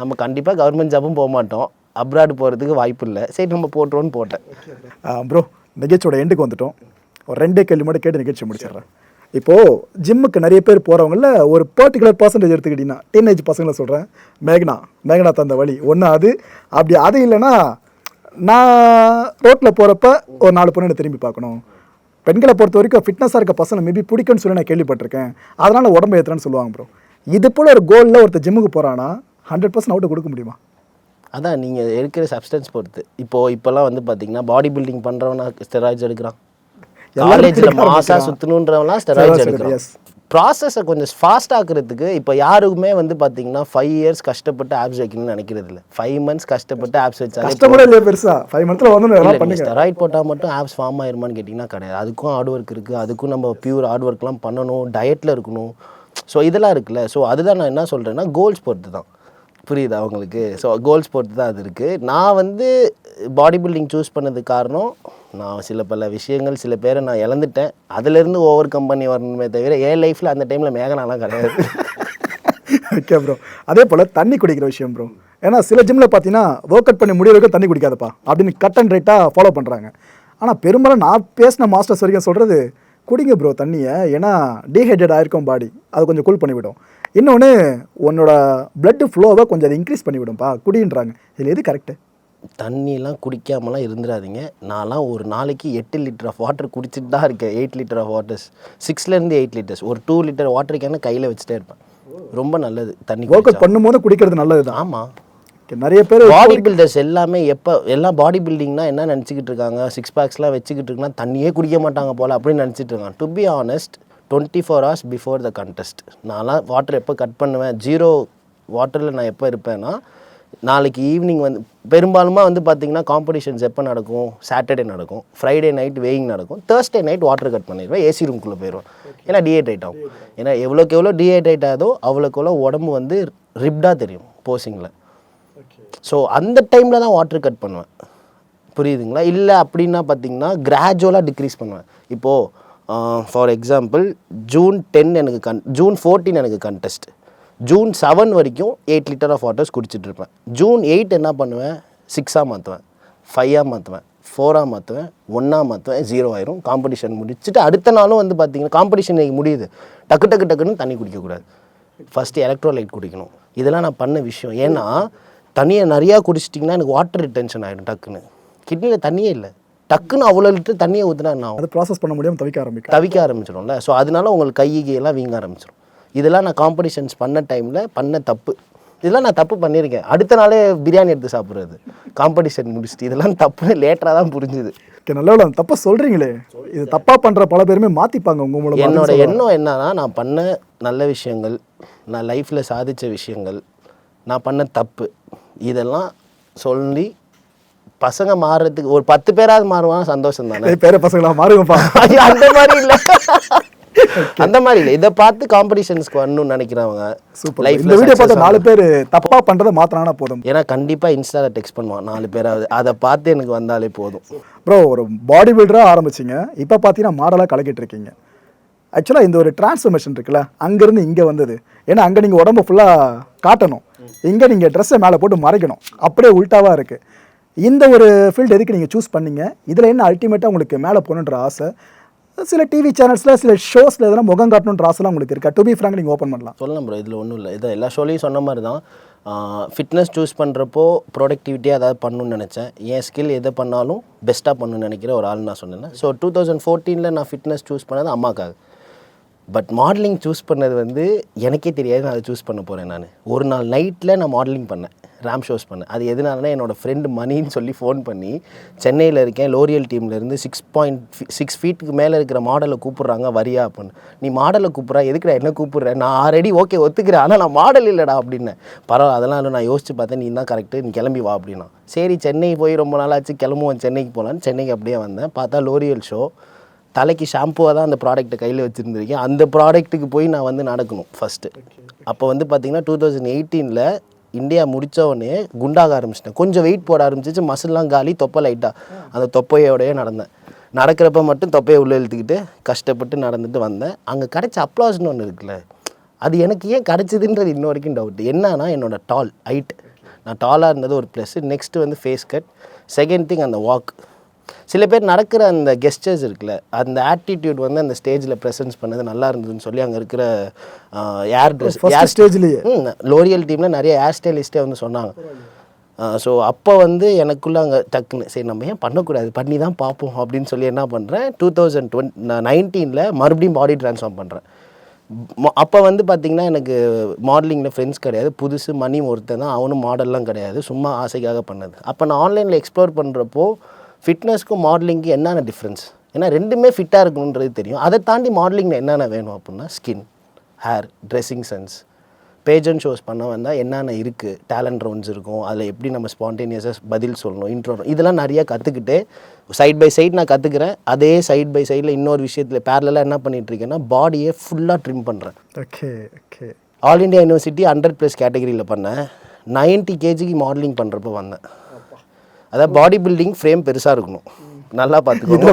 நம்ம கண்டிப்பாக கவர்மெண்ட் ஜாப்பும் போக மாட்டோம். அப்ராட் போகிறதுக்கு வாய்ப்பு இல்லை. சரி நம்ம போட்டுருவோன்னு போட்டேன். ப்ரோ நிகழ்ச்சியோட எண்டுக்கு வந்துட்டோம். ஒரு ரெண்டே கேள்வி மட்டும் கேட்டு நிகழ்ச்சி முடிச்சிடுறேன். இப்போது ஜிம்முக்கு நிறைய பேர் போகிறவங்கள ஒரு பர்டிகுலர் பர்சன்டேஜ் எடுத்துக்கிட்டிங்கன்னா டீனேஜ் பசங்களை சொல்கிறேன் மேகனா மேகனா தந்த வழி ஒன்று அது. அப்படி அது இல்லைன்னா நான் ரோட்டில் போகிறப்ப ஒரு நாலு பொண்ணு திரும்பி பார்க்கணும். பெண்களை பொறுத்த வரைக்கும் ஃபிட்னஸாக இருக்க பசங்க மேபி பிடிக்கும்னு சொல்லி நான் கேள்விப்பட்டிருக்கேன். அதனால் உடம்பு ஏற்றுறேன்னு சொல்லுவாங்க ப்ரோ இது போல் ஒரு கோலில் ஒருத்தர் ஜிம்முக்கு போகிறான்னா ஹண்ட்ரட் பர்சன்ட் அவுட்டு கொடுக்க முடியுமா? அதான் நீங்கள் எடுக்கிற சப்ஸ்டன்ஸ் பொறுத்து. இப்போது இப்போல்லாம் வந்து பார்த்தீங்கன்னா பாடி பில்டிங் பண்ணுறவனா ஸ்டெராய்ட்ஸ் எடுக்கிறான் காலேஜில் எடுக்க மாசா ஆரம்பிக்கிறான். சுற்றணுன்றவங்களாம் Steroids ஸ்டெராய்ட்ஸ் எடுக்கிறான். ப்ராசஸை கொஞ்சம் ஃபாஸ்ட் ஆக்குறதுக்கு இப்போ யாருக்குமே வந்து பார்த்தீங்கன்னா ஃபைவ் இயர்ஸ் கஷ்டப்பட்டு ஆப்ஸ் வைக்கணும்னு நினைக்கிறது இல்லை. ஃபைவ் மந்த்ஸ் கஷ்டப்பட்டு ஆப்ஸ் வச்சாலே கஷ்டப்பட இல்லையா பெருசா? ஃபைவ் மந்த்தில் வந்து ஸ்டெராய்ட் போட்டால் மட்டும் ஆப்ஸ் ஃபார்ம் ஆயிருமான்னு கேட்டிங்கன்னா கிடையாது. அதுக்கும் ஹார்ட் ஒர்க் இருக்குது அதுக்கும் நம்ம பியூர் ஹார்ட் ஒர்க்லாம் பண்ணணும். டயட்டில் இருக்கணும். ஸோ இதெல்லாம் இருக்குல்ல. ஸோ அதுதான் நான் என்ன சொல்கிறேன்னா கோல்ஸ் பொறுத்து தான் புரியுதா அவங்களுக்கு ஸோ கோல்ஸ் பொறுத்து தான் அது இருக்குது நான் வந்து பாடி பில்டிங் சூஸ் பண்ணதுக்கு காரணம் நான் சில பல விஷயங்கள் சில பேரை நான் இழந்துட்டேன். அதுலேருந்து ஓவர் கம் பண்ணி வரணுமே தவிர என் லைஃப்பில் அந்த டைமில் மேகனாலாம் கிடையாது. ஓகே ப்ரோ அதே போல் தண்ணி குடிக்கிற விஷயம் ப்ரோ ஏன்னா சில ஜிம்மில் பார்த்தீங்கன்னா ஒர்க் அவுட் பண்ணி முடிய வரைக்கும் தண்ணி குடிக்காதப்பா அப்படின்னு கட் அண்ட் ரைட்டாக ஃபாலோ பண்ணுறாங்க ஆனால் பெரும்பாலும் நான் பேசின மாஸ்டர்ஸ் வரைக்கும் சொல்கிறது குடிங்க ப்ரோ தண்ணியை. ஏன்னா டீஹைட்ரேட் ஆகிருக்கும் பாடி அது கொஞ்சம் கூல் பண்ணிவிடும். இன்னொன்று உன்னோட blood ஃப்ளோவை கொஞ்சம் அதை இன்க்ரீஸ் பண்ணிவிடும்ப்பா குடின்றாங்க. இதில் எது கரெக்டு தண்ணிலாம் குடிக்காமலாம் இருந்துடாதீங்க நான்லாம் ஒரு நாளைக்கு எட்டு லிட்டர் ஆஃப் வாட்டர் குடிச்சிட்டு தான் இருக்கேன். எயிட் லிட்டர் ஆஃப் வாட்டர்ஸ் சிக்ஸ்லேருந்து எயிட் லிட்டர்ஸ் ஒரு டூ லிட்டர் வாட்டர் கேன கையில் வச்சுட்டே இருப்பேன். ரொம்ப நல்லது தண்ணி ஒர்க் அவுட் பண்ணும்போது குடிக்கிறது நல்லது தான் ஆமாம் நிறைய பேர் பாடி பில்டர்ஸ் எல்லாமே எப்போ எல்லாம் பாடி பில்டிங்னா என்ன நினச்சிக்கிட்டு இருக்காங்க? சிக்ஸ் பேக்ஸ்லாம் வச்சுக்கிட்டு இருக்காங்க தண்ணியே குடிக்க மாட்டாங்க போல் அப்படின்னு நினச்சிட்டு இருக்காங்க. To be honest twenty four hours before the contest நான்லாம் வாட்டர் எப்போ கட் பண்ணுவேன்? ஜீரோ வாட்டரில் நான் எப்போ இருப்பேன்னா நாளைக்கு ஈவினிங் வந்து பெரும்பாலுமா வந்து பார்த்தீங்கன்னா காம்படிஷன்ஸ் எப்போ நடக்கும்? சாட்டர்டே நடக்கும். ஃப்ரைடே நைட் வேயிங் நடக்கும். தேர்ஸ்டே நைட் வாட்டர் கட் பண்ணிடுவேன். ஏசி ரூம்குள்ளே போயிடுவேன். ஏன்னா டீஹைட்ரேட் ஆகும். ஏன்னா எவ்வளோக்கு எவ்வளோ டீஹைட்ரேட் ஆகுதோ அவ்வளோக்கு எவ்வளோ உடம்பு வந்து ரிப்டாக தெரியும் போசிங்கில் ஸோ அந்த டைமில் தான் வாட்டர் கட் பண்ணுவேன். புரியுதுங்களா? இல்லை அப்படின்னா பார்த்தீங்கன்னா கிராஜுவலாக டிக்ரீஸ் பண்ணுவேன். இப்போது ஃபார் எக்ஸாம்பிள் ஜூன் டென் எனக்கு கன் ஜூன் ஃபோர்டீன் எனக்கு கண்டெஸ்ட் ஜூன் செவன் வரைக்கும் எயிட் லிட்டர் ஆஃப் வாட்டர்ஸ் குடிச்சிட்டு இருப்பேன் ஜூன் எயிட் என்ன பண்ணுவேன்? சிக்ஸாக மாற்றுவேன் ஃபைவாக மாற்றுவேன் ஃபோராக மாற்றுவேன் ஒன்றா மாற்றுவேன் ஜீரோ ஆயிரும். காம்படிஷன் முடிச்சுட்டு அடுத்த நாளும் வந்து பார்த்தீங்கன்னா காம்படிஷன் இன்னைக்கு முடியுது. டக்கு டக்கு டக்குன்னு தண்ணி குடிக்கக்கூடாது. ஃபஸ்ட்டு எலக்ட்ரோலைட் குடிக்கணும். இதெல்லாம் நான் பண்ண விஷயம். ஏன்னா தண்ணியை நிறையா குடிச்சிட்டிங்கன்னா எனக்கு வாட்டர் ரிட்டென்ஷன் ஆகிடும் டக்குன்னு. கிட்னியில் தண்ணியே இல்லை. டக்குன்னு அவ்வளோ லிட்டர் தண்ணியை ஊற்றினா என்ன ஆகும்? அது ப்ராசஸ் பண்ண முடியாமல் தவிக்க ஆரம்பிக்கும். தவிக்க ஆரம்பிச்சிடும்ல. ஸோ அதனால உங்களுக்கு கையெல்லாம் வீங்க ஆரம்பிச்சிடும். இதெல்லாம் நான் காம்படிஷன்ஸ் பண்ண டைமில் பண்ண தப்பு. இதெல்லாம் நான் தப்பு பண்ணியிருக்கேன். அடுத்த நாளே பிரியாணி எடுத்து சாப்பிட்றது. காம்படிஷன் முடிச்சுட்டு. இதெல்லாம் தப்புன்னு லேட்டராக தான் புரிஞ்சுது. நல்ல தப்பா சொல்கிறீங்களே இது தப்பாக பண்ணுற பல பேருமே மாற்றிப்பாங்க உங்கள் மூலமாக என்னோட எண்ணம் என்னன்னா நான் பண்ண நல்ல விஷயங்கள் நான் லைஃப்பில் சாதித்த விஷயங்கள் நான் பண்ண தப்பு இதெல்லாம் சொல்லி பசங்க மாறுறதுக்கு ஒரு பத்து பேராவது மாறுவான் சந்தோஷம் தானே? பேர பசங்களா மாறுங்கப்பா. அந்த மாதிரி இல்லை. அந்த மாதிரி இல்லை. இதை பார்த்து காம்படிஷன்ஸ்க்கு வரணும்னு நினைக்கிறவங்க சூப்பர் லைஃப்ல இந்த வீடியோ பார்த்து நாலு பேர் தப்பாக பண்ணுறதை மாற்றினா போதும். ஏன்னா கண்டிப்பாக இன்ஸ்டாவில் டெக்ஸ்ட் பண்ணுவான். நாலு பேராவது அதை பார்த்து எனக்கு வந்தாலே போதும். ப்ரோ ஒரு பாடி பில்டராக ஆரம்பிச்சிங்க. இப்போ பார்த்தீங்கன்னா மாடலாக கலக்கிட்டு இருக்கீங்க. ஆக்சுவலாக இந்த ஒரு டிரான்ஸ்ஃபர்மேஷன் இருக்குல்ல அங்கேருந்து இங்கே வந்தது. ஏன்னா அங்கே நீங்கள் உடம்ப ஃபுல்லாக காட்டணும். இங்கே நீங்கள் ட்ரெஸ்ஸை மேலே போட்டு மறைக்கணும். அப்படியே உல்ட்டாவாக இருக்குது இந்த ஒரு ஃபீல்டு எதுக்கு நீங்கள் சூஸ் பண்ணீங்க? இதில் என்ன அல்டிமேட்டாக உங்களுக்கு மேலே போகணுன்ற ஆசை? சில டிவி சேனல்ஸில் சில ஷோஸில் எதனா முகம் காட்டணுன்ற ஆசைலாம் உங்களுக்கு இருக்கா? டு பி ஃப்ராங்க் நீங்கள் ஓப்பன் பண்ணலாம். சொல்லலாம் ப்ரோ இதில் ஒன்றும் இல்லை. இதை எல்லா ஷோலையும் சொன்ன மாதிரி தான் ஃபிட்னஸ் சூஸ் பண்ணுறப்போ ப்ரொடக்டிவிட்டியாக ஏதாவது பண்ணணும்னு நினச்சேன். என் ஸ்கில் எதை பண்ணாலும் பெஸ்ட்டாக பண்ணணும்னு நினைக்கிற ஒரு ஆள் நான் சொன்னேன் ஸோ டூ தௌசண்ட் ஃபோர்டீனில் நான் ஃபிட்னஸ் சூஸ் பண்ணது அம்மாக்காக. பட் மாடலிங் சூஸ் பண்ணது வந்து எனக்கே தெரியாது நான் அதை சூஸ் பண்ண போகிறேன் நான். ஒரு நாள் நைட்டில் நான் மாடலிங் பண்ணேன். ரேம் ஷோஸ் பண்ணேன். அது எதனாலனா என்னோடய ஃப்ரெண்டு மணின்னு சொல்லி ஃபோன் பண்ணி சென்னையில் இருக்கேன் லோரியல் டீம்லேருந்து சிக்ஸ் பாயிண்ட் சிக்ஸ் ஃபீட்டுக்கு மேலே இருக்கிற மாடலை கூப்பிட்றாங்க வரியா? அப்படின்னு. நீ மாடலை கூப்பிட்றா? எதுக்குடா என்ன கூப்பிட்ற? நான் ஆல்ரெடி ஓகே ஒத்துக்கிறேன். ஆனால் நான் மாடல் இல்லைடா அப்படின்னேன் பரவாயில்ல அதெல்லாம் இல்லை. நான் யோசிச்சு பார்த்தேன் நீ தான் கரெக்டு நீ கிளம்பி வா அப்படின்னா. சரி சென்னை போய் ரொம்ப நாளாச்சு. கிளம்புவோம் சென்னைக்கு போகலான்னு சென்னைக்கு அப்படியே வந்தேன். பார்த்தா லோரியல் ஷோ தலைக்கு ஷாம்புவாக தான் அந்த ப்ராடக்ட்டை கையில் வச்சுருந்துருக்கேன். அந்த ப்ராடக்ட்டுக்கு போய் நான் வந்து நடக்கணும் ஃபஸ்ட்டு அப்போ வந்து பார்த்தீங்கன்னா டூ தௌசண்ட் எயிட்டீனில் இந்தியா முடித்தவொடனே குண்டாக ஆரம்பிச்சிட்டேன். கொஞ்சம் வெயிட் போட ஆரம்பிச்சிச்சு. மசில்லாம் காலி தொப்பை லைட்டாக அந்த தொப்பையோடய நடந்தேன். நடக்கிறப்ப மட்டும் தொப்பையை உள்ளே இழுத்துக்கிட்டு கஷ்டப்பட்டு நடந்துட்டு வந்தேன். அங்கே கிடைச்ச அப்ளாஸ்னு ஒன்று இருக்குல்ல அது எனக்கு ஏன் கிடச்சிதுன்றது இன்ன வரைக்கும் டவுட் என்னன்னா என்னோட டால் ஹைட் நான் டாலாக இருந்தது ஒரு ப்ளஸ்ஸு நெக்ஸ்ட்டு வந்து ஃபேஸ் கட் செகண்ட் திங் அந்த வாக் சில பேர் நடக்கிற அந்த கெஸ்டர்ஸ் இருக்குல்ல அந்த ஆட்டிடியூட் வந்து அந்த ஸ்டேஜில் ப்ரெசன்ஸ் பண்ணது நல்லா இருந்ததுன்னு சொல்லி அங்கே இருக்கிற ஏர் ட்ரெஸ் ஃபர்ஸ்ட் ஸ்டேஜ்லேயே லோரியல் டீமில் நிறைய ஹேர் ஸ்டைலிஸ்ட்டே வந்து சொன்னாங்க. ஸோ அப்போ வந்து எனக்குள்ளே அங்கே டக்குன்னு சரி நம்ம ஏன் பண்ணக்கூடாது? பண்ணி தான் பார்ப்போம் அப்படின்னு சொல்லி என்ன பண்ணுறேன் டூ தௌசண்ட் டுவெண்ட் நைன்டீனில் மறுபடியும் பாடி ட்ரான்ஸ்ஃபார்ம் பண்ணுறேன் அப்போ வந்து பார்த்திங்கன்னா எனக்கு மாடலிங்கில் ஃப்ரெண்ட்ஸ் கிடையாது. புதுசு மணி ஒருத்தன் தான் அவனும் மாடல்லாம் கிடையாது. சும்மா ஆசைக்காக பண்ணது. அப்போ நான் ஆன்லைனில் எக்ஸ்ப்ளோர் பண்ணுறப்போ ஃபிட்னஸ்க்கும் மாடலிங்க்கு என்னென்ன டிஃப்ரென்ஸ் ஏன்னா ரெண்டுமே ஃபிட்டாக இருக்கணுன்றது தெரியும். அதை தாண்டி மாடலிங்கில் என்னென்ன வேணும் அப்படின்னா skin hair dressing sense pageant shows பண்ண வந்தால் என்னென்ன இருக்குது டேலண்ட் ரவுண்ட்ஸ் இருக்கும். அதில் எப்படி நம்ம ஸ்பான்டேனியஸாக பதில் சொல்லணும் இன்ட்ரோ இதெல்லாம் நிறையா கற்றுக்கிட்டு சைட் பை சைடு நான் கற்றுக்கிறேன் அதே சைட் பை சைடில் இன்னொரு விஷயத்தில் பேரலாக என்ன பண்ணிட்டு இருக்கேன்னா பாடியை ஃபுல்லாக ட்ரிம் பண்ணுறேன் okay okay all India university hundred plus கேட்டகரியில் பண்ணேன். 90 கேஜிக்கு மாடலிங் பண்ணுறப்போ வந்தேன். அதாவது பாடி பில்டிங் ஃப்ரேம் பெருசாக இருக்கணும். நல்லா பார்த்துக்கோங்க.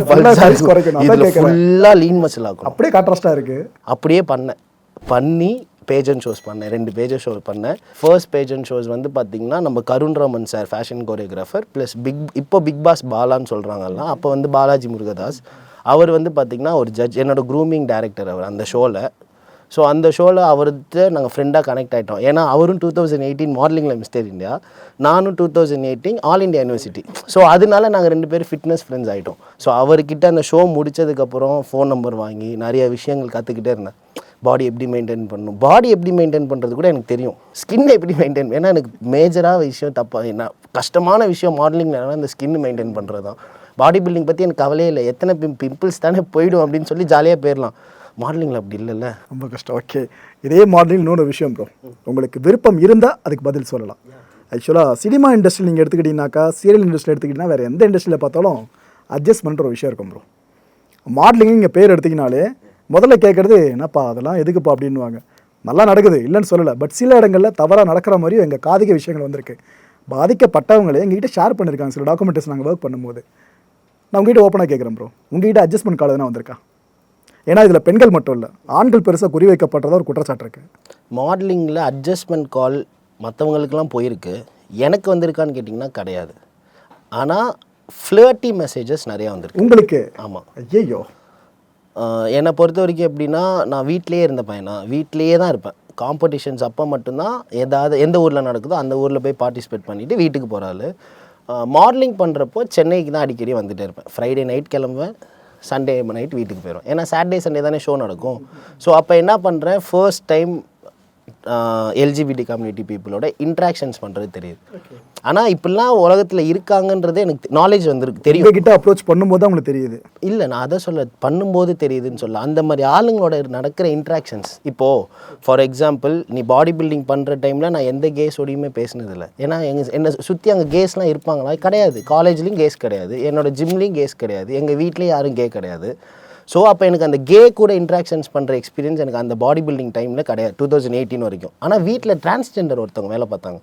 இதில் கேட்கறேன். ஃபுல்லாக லீன் மசில் ஆக்கணும். அப்படியே கான்ட்ராஸ்டாக இருக்குது அப்படியே பண்ணேன் பண்ணி பேஜன் ஷோஸ் பண்ணேன் ரெண்டு பேஜன் ஷோ பண்ணேன் ஃபர்ஸ்ட் பேஜன் ஷோஸ் வந்து பார்த்தீங்கன்னா நம்ம Karun Raman sir fashion choreographer plus big இப்போ பிக் பாஸ் பாலான்னு சொல்கிறாங்கல்ல அப்போ வந்து பாலாஜி முருகதாஸ். அவர் வந்து பார்த்தீங்கன்னா ஒரு ஜட்ஜ் என்னோட க்ரூமிங் டைரக்டர் அவர் அந்த ஷோவில் ஸோ அந்த ஷோவில் அவர்கிட்ட நாங்கள் ஃப்ரெண்டாக கனெக்ட் ஆகிட்டோம் ஏன்னா அவரும் டூ தௌசண்ட் எயிட்டீன் மாடலிங்கில் மிஸ்டர் இந்தியா நானும் two thousand eighteen all India university so அதனால நாங்கள் ரெண்டு பேரும் ஃபிட்னஸ் ஃப்ரெண்ட்ஸ் ஆகிட்டோம் ஸோ அவர்கிட்ட அந்த ஷோ முடித்ததுக்கப்புறம் ஃபோன் நம்பர் வாங்கி நிறைய விஷயங்கள் கற்றுக்கிட்டே இருந்தேன். பாடி எப்படி மெயின்டைன் பண்ணணும்? பாடி எப்படி மெயின்டைன் பண்ணுறது கூட எனக்கு தெரியும். ஸ்கின் எப்படி மெயின்டைன் ஏன்னா எனக்கு மேஜராக விஷயம் தப்பாக என்ன கஷ்டமான விஷயம் மாடலிங்கில் அந்த ஸ்கின் மெயின்டைன் பண்ணுறது தான் பாடி பில்டிங் பற்றி எனக்கு கவலையே இல்லை. எத்தனை பிம் பிம்பிள்ஸ் தானே போயிடும் அப்படின்னு சொல்லி ஜாலியாக போயிடலாம். மாடலிங்கில் அப்படி இல்லைல்ல? ரொம்ப கஷ்டம். ஓகே இதே மாடலிங் இன்னொரு விஷயம் ப்ரோ உங்களுக்கு விருப்பம் இருந்தால் அதுக்கு பதில் சொல்லலாம். ஆக்சுவலாக சினிமா இண்டஸ்ட்ரி நீங்கள் எடுத்துக்கிட்டிங்கனாக்கா சீரியல் இண்டஸ்ட்ரி எடுத்துக்கிட்டிங்கன்னா வேறு எந்த இண்டஸ்ட்ரியில் பார்த்தாலும் அட்ஜஸ்ட் பண்ணுற ஒரு விஷயம் இருக்கும் ப்ரோ மாடலிங் இங்கே பேர் எடுத்திங்கனாலே முதல்ல கேட்குறது என்னப்பா அதெல்லாம் எதுக்குப்பா? அப்படின்வாங்க நல்லா நடக்குது இல்லைன்னு சொல்லலை. பட் சில இடங்களில் தவறாக நடக்கிற மாதிரியும் எங்கள் காதிக விஷயங்கள் வந்திருக்கு. பாதிக்கப்பட்டவங்களே எங்ககிட்ட ஷேர் பண்ணியிருக்காங்க சில டாக்குமெண்ட்ஸ் நாங்கள் ஒர்க் பண்ணும்போது. நான் உங்ககிட்ட ஓப்பனாக கேட்குறேன் ப்ரோ உங்ககிட்ட அட்ஜஸ்ட்மெண்ட் கால் எதனா வந்திருக்கா? ஏன்னா இதில் பெண்கள் மட்டும் இல்லை ஆண்கள் பெருசாக குறி வைக்கப்பட்டதா ஒரு குற்றச்சாட்டு இருக்கு. மாடலிங்கில் அட்ஜஸ்ட்மெண்ட் கால் மற்றவங்களுக்கெல்லாம் போயிருக்கு. எனக்கு வந்திருக்கான்னு கேட்டிங்கன்னா கிடையாது. ஆனால் ஃப்ளர்ட்டி மெசேஜஸ் நிறையா வந்திருக்கு. உங்களுக்கு? ஆமாம் ஐயோ என்னை பொறுத்த வரைக்கும் எப்படின்னா நான் வீட்டிலேயே இருந்த பையனா வீட்டிலேயே தான் இருப்பேன். காம்படிஷன்ஸ் அப்போ மட்டும்தான் ஏதாவது எந்த ஊரில் நடக்குதோ அந்த ஊரில் போய் பார்ட்டிசிபேட் பண்ணிவிட்டு வீட்டுக்கு போகிறாள் மாடலிங் பண்ணுறப்போ சென்னைக்கு தான் அடிக்கடி வந்துட்டே இருப்பேன். ஃப்ரைடே நைட் கிளம்புவேன். சண்டே நைட் வீட்டுக்கு போயிடும் ஏன்னா சாட்டர்டே சண்டே தானே ஷோ நடக்கும். ஸோ அப்போ என்ன பண்ணுறேன் ஃபர்ஸ்ட் டைம் எல்ஜிபிடி கம்யூனிட்டி பீப்புளோட இன்ட்ராக்ஷன்ஸ் பண்ணுறது தெரியுது. ஆனால் இப்படிலாம் உலகத்தில் இருக்காங்கன்றது எனக்கு நாலேஜ் வந்துருக்கு தெரியும். உங்ககிட்ட அப்ரோச் பண்ணும்போது தான் உங்களுக்கு தெரியுது. இல்லை நான் அதை சொல்ல பண்ணும்போது தெரியுதுன்னு சொல்ல அந்த மாதிரி ஆளுங்களோட நடக்கிற இன்ட்ராக்ஷன்ஸ் இப்போது ஃபார் எக்ஸாம்பிள் நீ பாடி பில்டிங் பண்ணுற டைமில் நான் எந்த கேஸோடையுமே பேசினதில்லை. ஏன்னா எங்கள் என்னை சுற்றி அங்கே கேஸ்லாம் இருப்பாங்களா? கிடையாது. காலேஜ்லேயும் கேஸ் கிடையாது. என்னோட ஜிம்லேயும் கேஸ் கிடையாது. எங்கள் வீட்லேயும் யாரும் கே கிடையாது. ஸோ அப்போ எனக்கு அந்த கே கூட இன்ட்ராக்ஷன்ஸ் பண்ணுற எக்ஸ்பீரியன்ஸ் எனக்கு அந்த பாடி பில்டிங் டைமில் கிடையாது. டூ தௌசண்ட் எயிட்டீன் வரைக்கும். ஆனால் வீட்டில் டிரான்ஸ்ஜெண்டர் ஒருத்தவங்க வேலை பார்த்தாங்க.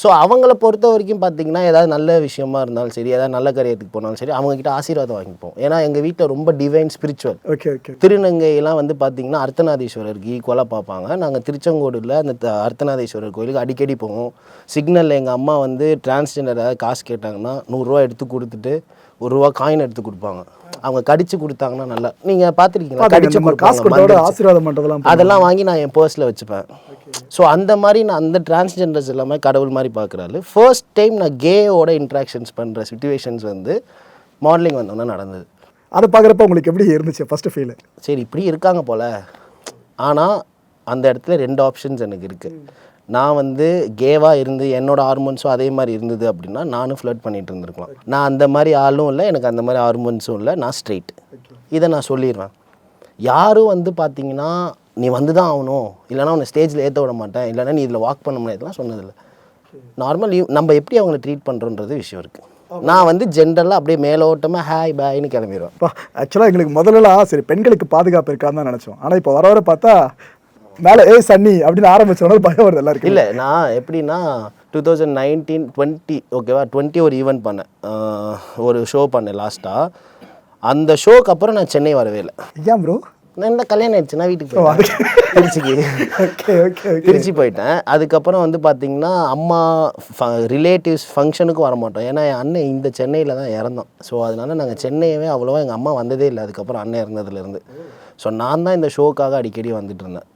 ஸோ அவங்கள பொறுத்த வரைக்கும் பார்த்தீங்கன்னா ஏதாவது நல்ல விஷயமா இருந்தாலும் சரி ஏதாவது நல்ல காரியத்துக்கு போனாலும் சரி அவங்கக்கிட்ட ஆசீர்வாதம் வாங்கிப்போம். ஏன்னா எங்கள் வீட்டில் ரொம்ப டிவைன் ஸ்பிரிச்சுவல் ஓகே ஓகே திருநங்கையெல்லாம் வந்து பார்த்தீங்கன்னா அர்த்தநாதீஸ்வரருக்கு ஈக்குவலாக பார்ப்பாங்க. நாங்கள் திருச்செங்கோடுல அந்த அர்த்தநாதீஸ்வரர் கோயிலுக்கு அடிக்கடி போவோம். சிக்னலில் எங்கள் அம்மா வந்து டிரான்ஸ்ஜெண்டர் ஏதாவது காசு கேட்டாங்கன்னா நூறுரூவா எடுத்து கொடுத்துட்டு ஒரு ரூபா காயின் எடுத்து கொடுப்பாங்க. அவங்க கடிச்சு கொடுத்தாங்கன்னா நல்லா நீங்க பார்த்துருக்கீங்களா? கடிச்சு காசு. ஆசீர்வாதம் பண்றதெல்லாம் அதெல்லாம் வாங்கி நான் என் பர்ஸில் வச்சுப்பேன். ஸோ அந்த மாதிரி நான் அந்த டிரான்ஸ்ஜெண்டர்ஸ் எல்லாமே கடவுள் மாதிரி பார்க்குறாரு. ஃபர்ஸ்ட் டைம் நான் கேயோட இன்ட்ராக்ஷன்ஸ் பண்ணுற சுச்சுவேஷன்ஸ் வந்து மாடலிங் வந்தோன்னா நடந்தது. அதை பார்க்குறப்ப உங்களுக்கு எப்படி இருந்துச்சு ஃபர்ஸ்ட் ஃபீல் சரி இப்படி இருக்காங்க போல. ஆனால் அந்த இடத்துல ரெண்டு ஆப்ஷன்ஸ் எனக்கு இருக்குது நான் வந்து கேவாக இருந்து என்னோட ஹார்மோன்ஸும் அதே மாதிரி இருந்தது அப்படின்னா நானும் ஃப்ளட் பண்ணிகிட்டு இருந்திருக்கலாம். நான் அந்த மாதிரி ஆளும் இல்லை எனக்கு அந்த மாதிரி ஹார்மோன்ஸும் இல்லை நான் ஸ்ட்ரெயிட் இதை நான் சொல்லிடுவேன் யாரும் வந்து பார்த்தீங்கன்னா நீ வந்து தான் ஆகணும். இல்லைனா உன்னை ஸ்டேஜில் ஏற்ற விட மாட்டேன். இல்லைனா நீ இதில் வாக் பண்ண முடியாதுலாம் சொன்னதில்லை. நார்மல் நம்ம எப்படி அவங்கள ட்ரீட் பண்ணுறோன்றது விஷயம் இருக்குது நான் வந்து ஜென்ரலாக அப்படியே மேலோட்டமாக ஹாய் பாய்னு கிளம்பிடுவேன். இப்போ ஆக்சுவலாக எங்களுக்கு முதல்லலாம் சரி பெண்களுக்கு பாதுகாப்பு இருக்கான்னு தான் நினச்சோம். ஆனால் இப்போ வர வர பார்த்தா மேலே ஏய் சன்னி அப்படின்னு ஆரம்பிச்சோன்னா பயம் வருது எல்லாருக்கும். இல்லை நான் எப்படின்னா டூ தௌசண்ட் நைன்டீன் டுவெண்ட்டி ஓகேவா டுவெண்ட்டி ஒரு ஈவெண்ட் பண்ணேன். ஒரு ஷோ பண்ணேன் லாஸ்ட்டாக அந்த ஷோக்கு அப்புறம் நான் சென்னை வரவே இல்லை. ஏன் ப்ரோ நான் இந்த கல்யாணம் ஆயிடுச்சுன்னா வீட்டுக்கு. திருச்சிக்கு. ஓகே ஓகே ஓகே திருச்சி போயிட்டேன். அதுக்கப்புறம் வந்து பார்த்தீங்கன்னா அம்மா ரிலேட்டிவ்ஸ் ஃபங்க்ஷனுக்கும் வர மாட்டோம். ஏன்னா என் அண்ணன் இந்த சென்னையில் தான் இறந்தோம் ஸோ அதனால நாங்கள் சென்னையவே அவ்வளோவா எங்கள் அம்மா வந்ததே இல்லை. அதுக்கப்புறம் அண்ணன் இறந்ததுலேருந்து ஸோ நான் தான் இந்த ஷோக்காக அடிக்கடி வந்துட்டு இருந்தேன்.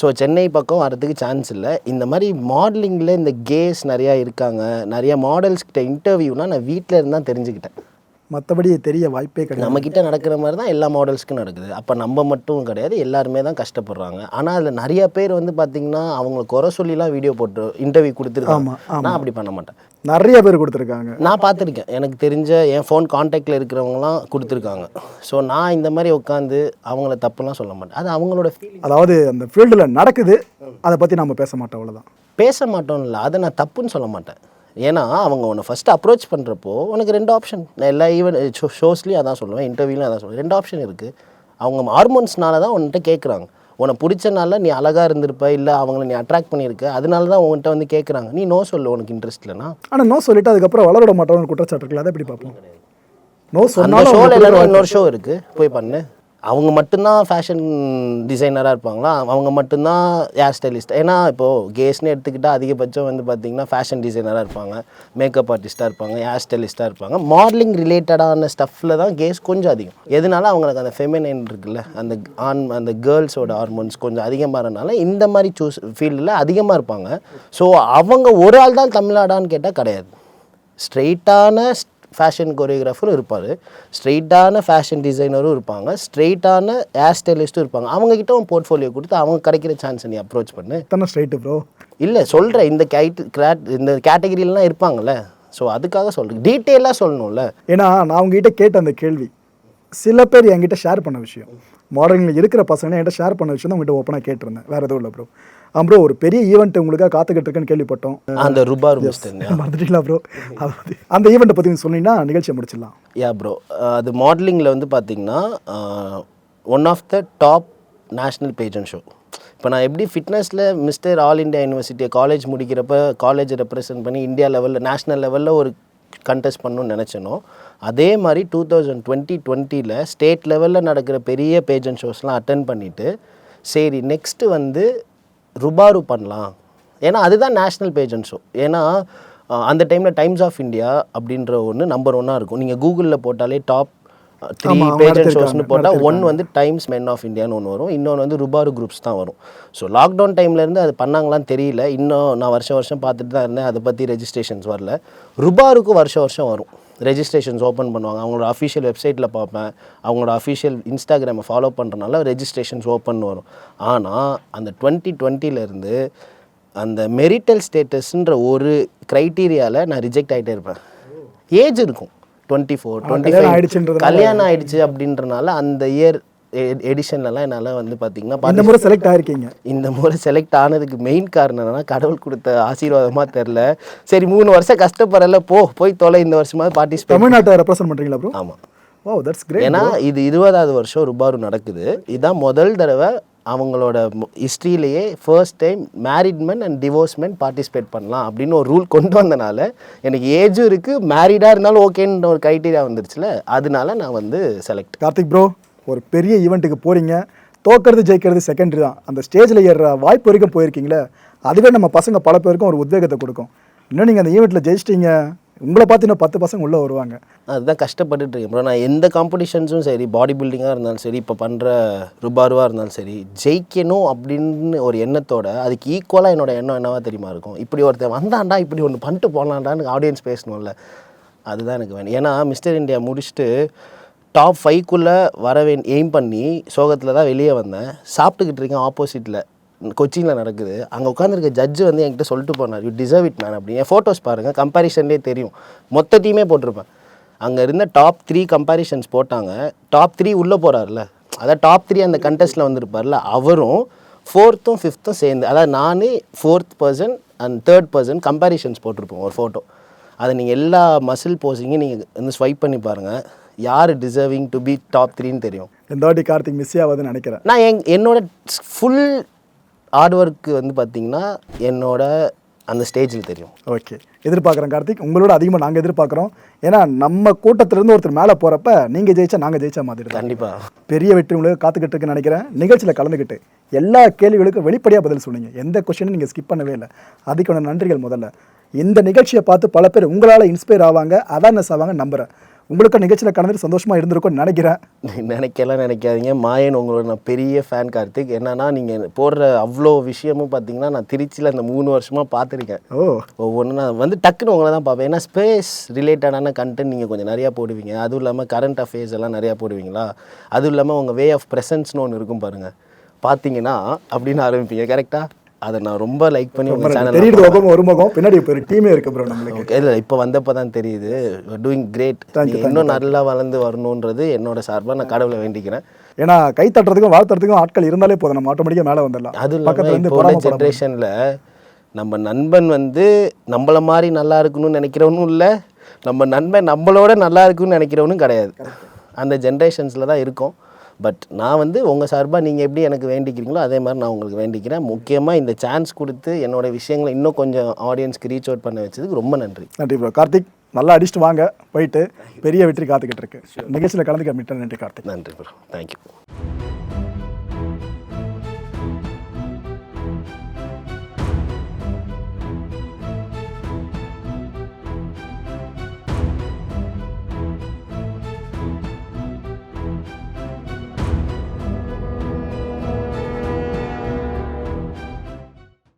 ஸோ சென்னை பக்கம் வரதுக்கு சான்ஸ் இல்லை. இந்த மாதிரி மாடலிங்கில் இந்த கேஸ் நிறையா இருக்காங்க. நிறைய மாடல்ஸ்கிட்ட இன்டர்வியூனால் நான் வீட்டில் இருந்தால் தெரிஞ்சுக்கிட்டேன். மற்றபடி தெரிய வாய்ப்பே கிடையாது. நம்ம கிட்ட நடக்கிற மாதிரி தான் எல்லா மாடல்ஸ்க்கும் நடக்குது. அப்போ நம்ம மட்டும் கிடையாது எல்லாருமே தான் கஷ்டப்படுறாங்க. ஆனால் அதில் நிறைய பேர் வந்து பார்த்தீங்கன்னா அவங்கள குறை சொல்லிலாம் வீடியோ போட்டு இன்டர்வியூ கொடுத்துருக்காங்க. நான் அப்படி பண்ண மாட்டேன். நிறைய பேர் கொடுத்துருக்காங்க. நான் பார்த்துருக்கேன். எனக்கு தெரிஞ்ச என் ஃபோன் காண்டாக்டில் இருக்கிறவங்களாம் கொடுத்துருக்காங்க. ஸோ நான் இந்த மாதிரி உட்காந்து அவங்கள தப்புலாம் சொல்ல மாட்டேன். அது அவங்களோட அதாவது அந்த ஃபீல்டில் நடக்குது. அதை பற்றி நம்ம பேச மாட்டோம் அவ்வளோதான் பேச மாட்டோம் இல்லை அதை நான் தப்புன்னு சொல்ல மாட்டேன். ஏன்னா அவங்க உன்னை ஃபஸ்ட்டு அப்ரோச் பண்ணுறப்போ உனக்கு ரெண்டு ஆப்ஷன் நான் எல்லா ஈவெண்ட் ஷோ ஷோஸ்லேயும் அதான் சொல்லுவேன் இன்டர்வியூலையும் அதான் சொல்லுவேன். ரெண்டு ஆப்ஷன் இருக்குது அவங்க ஹார்மோன்ஸ்னால தான் உன்கிட்ட கேட்குறாங்க உன்னை பிடிச்சனால நீ அழகாக இருந்திருப்ப இல்லை அவங்கள நீ அட்ராக்ட் பண்ணியிருக்க அதனால தான் உன்கிட்ட வந்து கேட்குறாங்க நீ நோ சொல்லு உனக்கு இன்ட்ரெஸ்ட் இல்லைனா ஆனால் நோ சொல்லிட்டு அதுக்கப்புறம் வளர மாட்டோம்னு குற்றச்சாட்டு இருக்குல்ல அதை எப்படி பார்ப்போம்? நோ சொன்னாலும் ஷோவில் இல்லைன்னா இன்னொரு ஷோ இருக்குது போய் பண்ணு. அவங்க மட்டும்தான் ஃபேஷன் டிசைனராக இருப்பாங்களா? அவங்க மட்டும்தான் ஹேர் ஸ்டைலிஸ்ட் ஏன்னா இப்போது கேஸ்னு எடுத்துக்கிட்டால் அதிகபட்சம் வந்து பார்த்திங்கன்னா ஃபேஷன் டிசைனராக இருப்பாங்க. மேக்கப் ஆர்டிஸ்ட்டாக இருப்பாங்க ஹேர் ஸ்டைலிஸ்ட்டாக இருப்பாங்க. மாடலிங் ரிலேட்டடான ஸ்டஃப்பில் தான் கேஸ் கொஞ்சம் அதிகம். எதனால அவங்களுக்கு அந்த ஃபெமினைன் இருக்குல்ல? அந்த ஆண் அந்த கேர்ள்ஸோட ஹார்மோன்ஸ் கொஞ்சம் அதிகமாகறனால இந்த மாதிரி சூஸ் ஃபீல்டில் அதிகமாக இருப்பாங்க. ஸோ அவங்க ஒரு ஆள் தான் தமிழ்நாடான்னு கேட்டால் கிடையாது. ஸ்ட்ரெயிட்டான ஃபேஷன் கொரியோகிராஃபரும் இருப்பார். ஸ்ட்ரெயிட்டான ஃபேஷன் டிசைனரும் இருப்பாங்க. ஸ்ட்ரெயிட்டான ஹேர் ஸ்டைலிஸ்ட்டும் இருப்பாங்க. அவங்கக்கிட்ட உன் போர்ட்ஃபோலியோ கொடுத்து அவங்க கிடைக்கிற சான்ஸை நீ அப்ரோச் பண்ணு. தானே ஸ்ட்ரைட்டு ப்ரோ இல்லை சொல்கிறேன் இந்த கேட் கிராட் இந்த கேட்டகரியிலலாம் இருப்பாங்கல்ல. ஸோ அதுக்காக சொல்கிறேன் டீட்டெயிலாக சொல்லணும்ல. ஏன்னா நான் உங்ககிட்ட கேட்ட அந்த கேள்வி சில பேர் என்கிட்ட ஷேர் பண்ண விஷயம். மாடலிங்கில் இருக்கிற பசங்க என்கிட்ட ஷேர் பண்ண விஷயம் தான் உங்கள்கிட்ட ஓப்பனாக கேட்டிருந்தேன். வேறு எதுவும் இல்லை ப்ரோ ப்ரோ ஒரு பெரிய ஈவெண்ட் உங்களுக்காக காத்துக்கிட்டு இருக்கேன்னு கேள்விப்பட்டோம். அந்த ருபார் மிஸ்டர் மறந்துட்டீங்களா ப்ரோ அந்த ஈவெண்ட்டை பற்றி சொன்னீங்கன்னா நிகழ்ச்சியை முடிச்சிடலாம். யா ப்ரோ அது மாடலிங்கில் வந்து பார்த்தீங்கன்னா one of the top national pageant show இப்போ நான் எப்படி ஃபிட்னஸில் மிஸ்டர் ஆல் இந்தியா யூனிவர்சிட்டியை காலேஜ் முடிக்கிறப்ப காலேஜை ரெப்ரசென்ட் பண்ணி இந்தியா லெவலில் நேஷ்னல் லெவலில் ஒரு கண்டெஸ்ட் பண்ணணும்னு நினச்சேனோ அதே மாதிரி டூ தௌசண்ட் டுவெண்ட்டி டுவெண்ட்டியில் ஸ்டேட் லெவலில் நடக்கிற பெரிய பேஜன் ஷோஸ்லாம் அட்டன் பண்ணிவிட்டு சரி நெக்ஸ்ட்டு வந்து ருபாரு பண்ணலாம். ஏன்னா அதுதான் நேஷ்னல் பேஜன் ஷோ ஏன்னா அந்த டைமில் டைம்ஸ் ஆஃப் இந்தியா அப்படின்ற ஒன்று நம்பர் ஒன்னாக இருக்கும். நீங்கள் கூகுளில் போட்டாலே டாப் த்ரீ பேஜன் ஷோஸ்னு போட்டால் ஒன் வந்து டைம்ஸ் மென் ஆஃப் இந்தியான்னு ஒன்று வரும். இன்னொன்று வந்து ருபாரு குரூப்ஸ் தான் வரும். ஸோ லாக்டவுன் டைம்லேருந்து அது பண்ணாங்களான்னு தெரியல. இன்னும் நான் வருஷம் வருஷம் பார்த்துட்டு தான் இருந்தேன். அதை பற்றி ரெஜிஸ்ட்ரேஷன்ஸ் வரல. ருபாருக்கு வருஷம் வருஷம் வரும். ரெஜிஸ்ட்ரேஷன்ஸ் ஓப்பன் பண்ணுவாங்க. அவங்களோட அஃபிஷியல் வெப்சைட்டில் பார்ப்பேன். அவங்களோட அஃபிஷியல் இன்ஸ்டாகிராமை ஃபாலோ பண்ணுறனால ரெஜிஸ்ட்ரேஷன்ஸ் ஓப்பன் வரும். ஆனால் அந்த டுவெண்ட்டி டுவெண்ட்டிலேருந்து அந்த மெரிட்டல் ஸ்டேட்டஸ்ன்ற ஒரு க்ரைட்டீரியாவில் நான் ரிஜெக்ட் ஆகிட்டே இருப்பேன். ஏஜ் இருக்கும். டுவெண்ட்டி ஃபோர் டுவெண்ட்டி ஆயிடுச்சுன்றதுனால- கல்யாணம் ஆயிடுச்சு அப்படின்றனால அந்த இயர் எடிஷன்லலாம் என்னால் வந்து பார்த்தீங்கன்னா இந்த முறை செலக்ட் ஆயிருக்கீங்க. இந்த முறை செலக்ட் ஆனதுக்கு மெயின் காரணம் என்னன்னா கடவுள் கொடுத்த ஆசீர்வாதமாக தெரில சரி மூணு வருஷம் கஷ்டப்படல போ போய் தொலை இந்த வருஷமாவது பார்ட்டிசிபேட் தமிழ்நாட்டை ரெப்ரசென்ட் பண்ணுறீங்களா ப்ரோ ஆமாம் ஓ தட்ஸ் கிரேட் ஏன்னா இது இருபதாவது வருஷம் ருபாரு நடக்குது. இதுதான் முதல் தடவை அவங்களோட ஹிஸ்ட்ரியிலேயே first time married men and divorce men participate பண்ணலாம் அப்படின்னு ஒரு ரூல் கொண்டு வந்தனால எனக்கு ஏஜும் இருக்குது மேரிடாக இருந்தாலும் ஓகேன்ற ஒரு க்ரைட்டீரியா வந்துருச்சுல அதனால நான் வந்து செலக்ட் கார்த்திக் ப்ரோ ஒரு பெரிய ஈவெண்ட்டுக்கு போகிறீங்க தோக்கிறது ஜெயிக்கிறது செகண்டரி தான். அந்த ஸ்டேஜில் ஏறுற வாய்ப்பு வரைக்கும் போயிருக்கீங்களே அதுவே நம்ம பசங்க பல பேருக்கும் ஒரு உத்வேகத்தை கொடுக்கும். இன்னும் நீங்கள் அந்த ஈவெண்ட்டில் ஜெயிச்சிட்டீங்க உங்களை பார்த்து இன்னும் பத்து பசங்க உள்ளே வருவாங்க. அதுதான் கஷ்டப்பட்டுட்டு இருக்கேன் ப்ரோ நான் எந்த காம்படிஷன்ஸும் சரி பாடி பில்டிங்காக இருந்தாலும் சரி இப்போ பண்ணுற ருபாருவாக இருந்தாலும் சரி ஜெயிக்கணும் அப்படின்னு ஒரு எண்ணத்தோட அதுக்கு ஈக்குவலாக என்னோட எண்ணம் என்னவா தெரியுமா இருக்கும்? இப்படி ஒருத்தன் வந்தாண்டா இப்படி ஒன்று பண்ணிட்டு போகலான்டான்னு ஆடியன்ஸ் பேசணும்ல. அதுதான் எனக்கு வேணும். ஏன்னா மிஸ்டர் இந்தியா முடிச்சுட்டு டாப் ஃபைவ்க்குள்ளே வர எய்ம் பண்ணி சோகத்தில் தான் வெளியே வந்தேன். சாப்பிட்டுக்கிட்டு இருக்கேன் ஆப்போசிட்டில் கொச்சினில் நடக்குது. அங்கே உட்காந்துருக்க ஜட்ஜு வந்து என்கிட்ட சொல்லிட்டு போனார் யூ டிசர்வ் இட் மேன் அப்படின்னு. என் ஃபோட்டோஸ் பாருங்கள் கம்பேரிஷன்லேயே தெரியும். மொத்தத்தையுமே போட்டிருப்பேன். அங்கே இருந்த டாப் த்ரீ கம்பேரிஷன்ஸ் போட்டாங்க. டாப் த்ரீ உள்ளே போகிறார்ல அதான் டாப் த்ரீ அந்த கண்டெஸ்ட்டில் வந்திருப்பார்ல. அவரும் ஃபோர்த்தும் ஃபிஃப்த்தும் சேர்ந்து அதாவது நானே fourth person and third person comparisons போட்டிருப்போம் ஒரு ஃபோட்டோ அதை நீங்கள் எல்லா மசில் போஸிங்கும் நீங்கள் வந்து ஸ்வைப் பண்ணி பாருங்கள் யார் டிசர்விங் டு பி டாப் த்ரீன்னு தெரியும். இந்த வாட்டி கார்த்திக் மிஸ் ஆகாதுன்னு நினைக்கிறேன். நான் என் என்னோட ஃபுல் ஹார்ட் ஒர்க்கு வந்து பார்த்தீங்கன்னா என்னோட அந்த ஸ்டேஜில் தெரியும். ஓகே எதிர்பார்க்குறேன் கார்த்திக். உங்களோட அதிகமாக நாங்கள் எதிர்பார்க்குறோம். ஏன்னா நம்ம கூட்டத்திலேருந்து ஒருத்தர் மேலே போகிறப்ப நீங்கள் ஜெயிச்சா நாங்கள் ஜெயிச்ச மாதிரி கண்டிப்பாக பெரிய வெற்றி உங்களுக்கு காத்துக்கிட்டு இருக்குன்னு நினைக்கிறேன். நிகழ்ச்சியில் கலந்துக்கிட்டு எல்லா கேள்விகளுக்கும் வெளிப்படையாக பதில் சொன்னீங்க. எந்த கொஸ்டினும் நீங்கள் ஸ்கிப் பண்ணவே இல்லை. அதுக்கான நன்றிகள் முதல்ல. இந்த நிகழ்ச்சியை பார்த்து பல பேர் உங்களால் இன்ஸ்பயர் ஆவாங்க அவேர்னஸ் ஆவாங்க நம்புகிறேன் உங்களுக்கு நிகழ்ச்சியில் கலந்துட்டு சந்தோஷமாக இருந்திருக்கும்னு நினைக்கிறேன். நினைக்கலாம் நினைக்காதீங்க. மாயன் உங்களோட நான் பெரிய ஃபேன் கார்த்திக். என்னன்னா நீங்கள் போடுற அவ்வளோ விஷயமும் பார்த்தீங்கன்னா நான் திருச்சியில் இந்த மூணு வருஷமாக பார்த்துருக்கேன் ஓ. ஒவ்வொன்றும் நான் வந்து டக்குன்னு உங்களை தான் பார்ப்பேன் ஏன்னா ஸ்பேஸ் ரிலேட்டடான கண்டென்ட் நீங்கள் கொஞ்சம் நிறையா போடுவீங்க. அதுவும் இல்லாமல் கரண்ட் அஃபேர்ஸ் எல்லாம் நிறையா போடுவீங்களா? அதுவும் இல்லாமல் உங்கள் வே ஆஃப் ப்ரெசன்ஸ்னு ஒன்று இருக்கும் பாருங்கள் பார்த்தீங்கன்னா அப்படின்னு ஆரம்பிப்பீங்க. கரெக்டாக அதை நான் ரொம்ப லைக் பண்ணி உங்கள் சேனல் தெரியுது ஒப்பம் ஒரு முகம். பின்னாடி இப்போ ஒரு டீமே இருக்கு ப்ரோ நம்மளுக்கு. இல்லை இப்போ வந்தப்போ தான் தெரியுது. டூயிங் கிரேட் இன்னும் நல்லா வளர்ந்து வரணுன்றது என்னோட சார்பாக நான் கடவுளை வேண்டிக்கிறேன். ஏன்னா கை தட்டுறதுக்கும் வாழ்த்துறதுக்கும் ஆட்கள் இருந்தாலே போதும். நம்ம ஆட்டோமேட்டிக்காக மேலே வந்துடலாம். பக்கத்துல இல்லாமல் ஜென்ரேஷனில் நம்ம நண்பன் வந்து நம்மள மாதிரி நல்லா இருக்கணும்னு நினைக்கிறவனும் இல்லை. நம்ம நண்பன் நம்மளோட நல்லா இருக்குன்னு நினைக்கிறவனும் கிடையாது. அந்த ஜென்ரேஷன்ஸில் தான் இருக்கும். பட் நான் வந்து உங்கள் சார்பாக நீங்கள் எப்படி எனக்கு வேண்டிக்கிறீங்களோ அதே மாதிரி நான் உங்களுக்கு வேண்டிக்கிறேன். முக்கியமாக இந்த சான்ஸ் கொடுத்து என்னோட விஷயங்களை இன்னும் கொஞ்சம் ஆடியன்ஸ்க்கு ரீச் அவுட் பண்ண வச்சதுக்கு ரொம்ப நன்றி. நன்றி ப்ரோ கார்த்திக் நல்லா அடிச்சுட்டு வாங்க. போயிட்டு பெரிய வெற்றி காத்துக்கிட்டு இருக்கு. நிகழ்ச்சியில் கலந்துக்க மிட்ட நன்றி கார்த்திக். நன்றி ப்ரோ தேங்க்யூ